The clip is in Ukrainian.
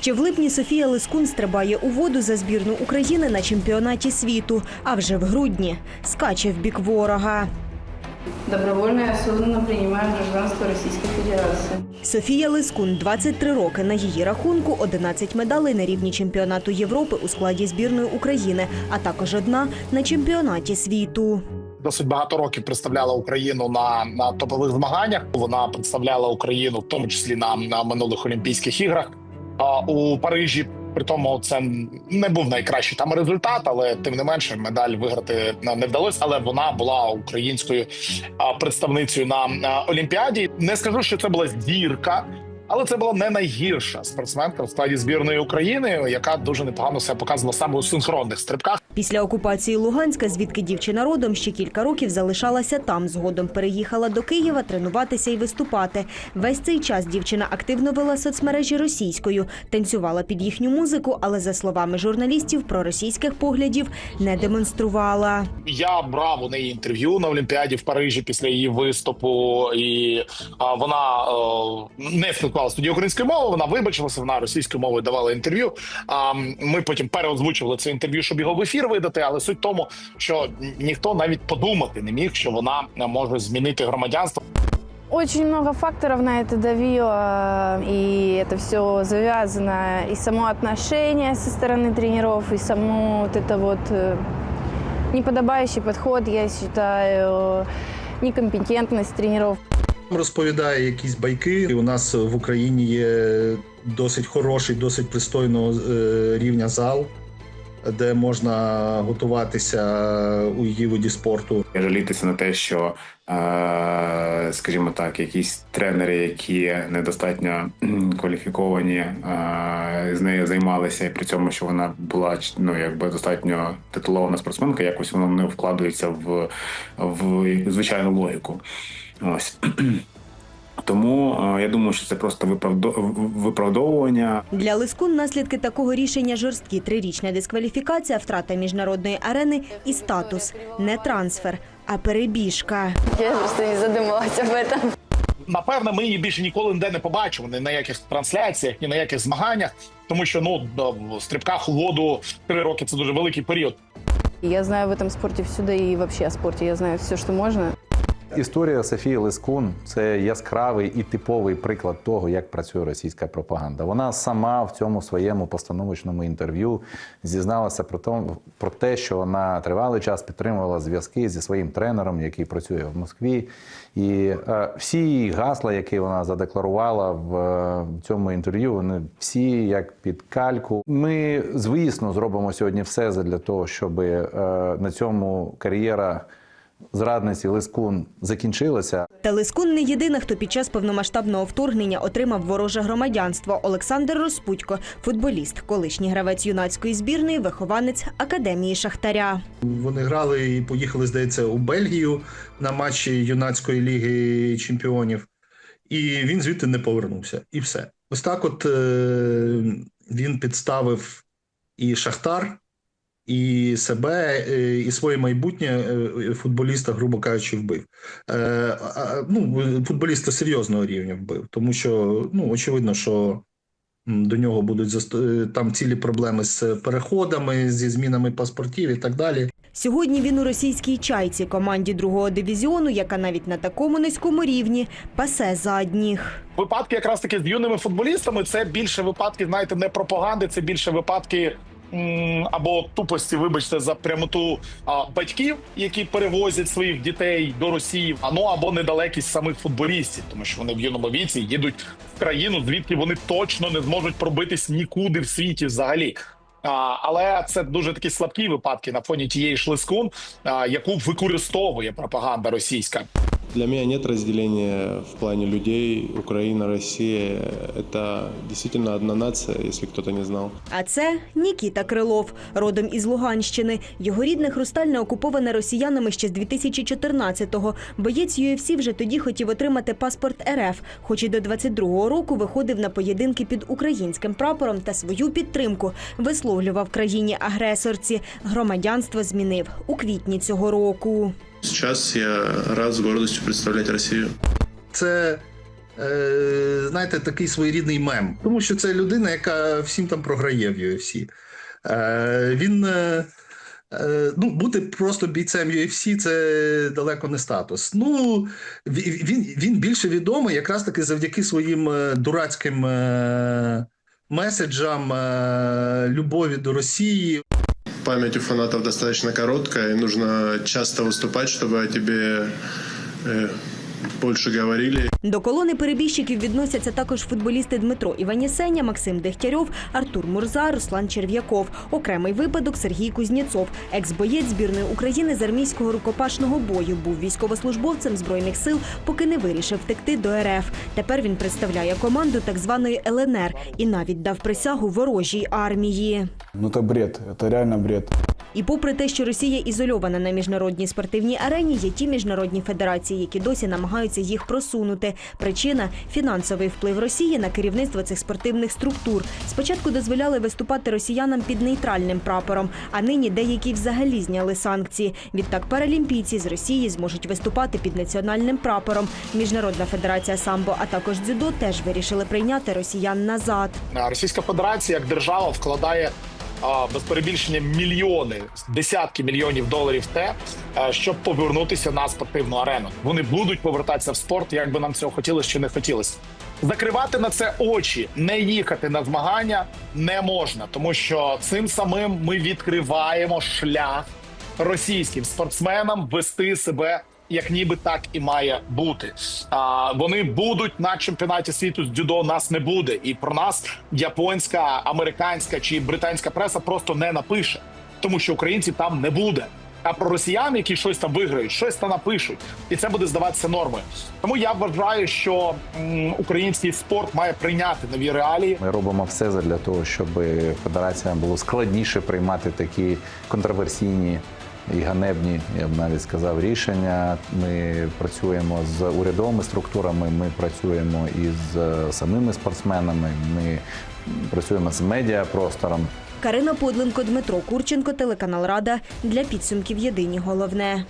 Ще в липні Софія Лискун стрибає у воду за збірну України на чемпіонаті світу. А вже в грудні скаче в бік ворога. Добровольно и осознанно принимаю гражданство Российской Федерации. Софія Лискун 23 роки. На її рахунку 11 медалей на рівні чемпіонату Європи у складі збірної України, а також одна на чемпіонаті світу. досить багато років представляла Україну на, на топових змаганнях. Вона представляла Україну, в тому числі на, на минулих Олімпійських іграх. У Парижі при тому це не був найкращий там результат, але тим не менше медаль виграти не вдалося. Але вона була українською представницею на Олімпіаді. Не скажу, що це була зірка. Але це була не найгірша спортсменка в складі збірної України, яка дуже непогано себе показувала саме у синхронних стрибках. Після окупації Луганська, звідки дівчина родом, ще кілька років залишалася там. Згодом переїхала до Києва тренуватися і виступати. Весь цей час дівчина активно вела соцмережі російською, танцювала під їхню музику, але за словами журналістів, проросійських поглядів не демонструвала. Я брав у неї інтерв'ю на Олімпіаді в Парижі після її виступу, і вона е, не спілкувалася тоді українською мовою. Вона вибачилася, вона російською мовою давала інтерв'ю. А ми потім переозвучували це інтерв'ю, щоб його в ефір видати. Але суть в тому, що ніхто навіть подумати не міг, що вона може змінити громадянство. Очень много факторов на это давило, и это все завязано, и само отношение со стороны тренеров, и само вот это вот э, неподобающий подход, я считаю, некомпетентность тренеров. розповідає якісь байки. І у нас в Україні є досить хороший, досить пристойного е, рівня зал, де можна готуватися у її виді спорту. жалітися на те, що, е, скажімо так, якісь тренери, які недостатньо кваліфіковані, е, з нею займалися, і при цьому, що вона була ну, якби достатньо титулована спортсменка, якось воно не вкладається в, в звичайну логіку. Ось. Тому е, я думаю, що це просто виправдо- виправдовування Для Лискун наслідки такого рішення жорсткі трирічна дискваліфікація, втрата міжнародної арени і статус не трансфер, а перебіжка. Я просто не задумывалась об этом. Напевно, ми її більше ніколи ніде не побачимо, ні на яких трансляціях, ні на яких змаганнях, тому що ну в стрибках у воду три роки це дуже великий період. Я знаю в этом спорте все, да и вообще о спорте я знаю все, что можно. Історія Софії Лискун це яскравий і типовий приклад того, як працює російська пропаганда. Вона сама в цьому своєму постановочному інтерв'ю зізналася про те, що вона тривалий час підтримувала зв'язки зі своїм тренером, який працює в Москві. І е, всі її гасла, які вона задекларувала в е, цьому інтерв'ю, вони всі як під кальку. Ми, звісно, зробимо сьогодні все для того, щоб е, на цьому кар'єра зрадниці Лискун закінчилася. Та Лискун не єдина, хто під час повномасштабного вторгнення отримав вороже громадянство. Олександр Розпудько, футболіст, колишній гравець юнацької збірної, вихованець академії Шахтаря. Вони грали і поїхали, здається, у Бельгію на матчі юнацької ліги чемпіонів, і він звідти не повернувся. І все. Ось так, от е, він підставив і Шахтар, і себе, е, і своє майбутнє е, футболіста, грубо кажучи, вбив. Е, ну, футболіста серйозного рівня вбив, тому що ну, очевидно, що до нього будуть заст- е, там цілі проблеми з переходами, зі змінами паспортів і так далі. Сьогодні він у російській чайці, команді другого дивізіону, яка навіть на такому низькому рівні пасе задніх. Випадки якраз таки з юними футболістами це більше випадки, знаєте, не пропаганди, це більше випадки. Або тупості, вибачте, за прямоту а, батьків, які перевозять своїх дітей до Росії, ну або недалекість самих футболістів, тому що вони в юному віці їдуть в країну, звідки вони точно не зможуть пробитись нікуди в світі взагалі. А, але це дуже такі слабкі випадки на фоні тієї шлискун, а, яку використовує пропаганда російська. Для меня нет разделения в плане людей. Украина, Россия – это действительно одна нация, если кто-то не знал. А це Нікіта Крилов, родом із Луганщини. Його рідне хрустальне окуповане росіянами ще з 2014-го. Боєць UFC вже тоді хотів отримати паспорт РФ, хоч і до 22-го року виходив на поєдинки під українським прапором та свою підтримку висловлював країні-агресорці. Громадянство змінив у квітні цього року. Сейчас я рад с гордостью представлять Россию. Це е, знаєте, такий своєрідний мем. Тому що це людина, яка всім там програє в UFC. Е, він. Е, е, Ну, бути просто бійцем UFC це далеко не статус. Ну, він, він більше відомий якраз таки завдяки своїм е, дурацьким е, меседжам е, любові до Росії. Память у фанатов достаточно короткая, и нужно часто выступать, чтобы о тебе э, больше говорили. До колони перебіжчиків відносяться також футболісти Дмитро Іванісеня, Максим Дегтярьов, Артур Мурза, Руслан Черв'яков. Окремий випадок Сергій Кузнєцов, екс-боєць збірної України з армійського рукопашного бою, був військовослужбовцем збройних сил, поки не вирішив втекти до РФ. Тепер він представляє команду так званої ЛНР і навіть дав присягу ворожій армії. Ну это бред, это реально бред. І попри те, що Росія ізольована на міжнародній спортивній арені, є ті міжнародні федерації, які досі намагаються їх просунути. Причина фінансовий вплив Росії на керівництво цих спортивних структур. Спочатку дозволяли виступати росіянам під нейтральним прапором, а нині деякі взагалі зняли санкції. Відтак паралімпійці з Росії зможуть виступати під національним прапором. Міжнародна федерація самбо, а також дзюдо теж вирішили прийняти росіян назад. Російська Федерація як держава вкладає без перебільшення мільйони, десятки мільйонів доларів те, е, щоб повернутися на спортивну арену. Вони будуть повертатися в спорт, як би нам цього хотілося чи не хотілося. Закривати на це очі, не їхати на змагання не можна, тому що цим самим ми відкриваємо шлях російським спортсменам вести себе. Як ніби так і має бути. А, вони будуть на чемпіонаті світу з дзюдо. Нас не буде, і про нас японська, американська чи британська преса просто не напише, тому що українців там не буде. А про росіян, які щось там виграють, щось там напишуть, і це буде здаватися нормою. Тому я вважаю, що український спорт має прийняти нові реалії. Ми робимо все для того, щоб федераціям було складніше приймати такі контроверсійні і ганебні, я б навіть сказав, рішення. Ми працюємо з урядовими структурами, ми працюємо із е, самими спортсменами, ми працюємо з медіапростором. Карина Подленко, Дмитро Курченко, телеканал Рада для підсумків Єдині головне.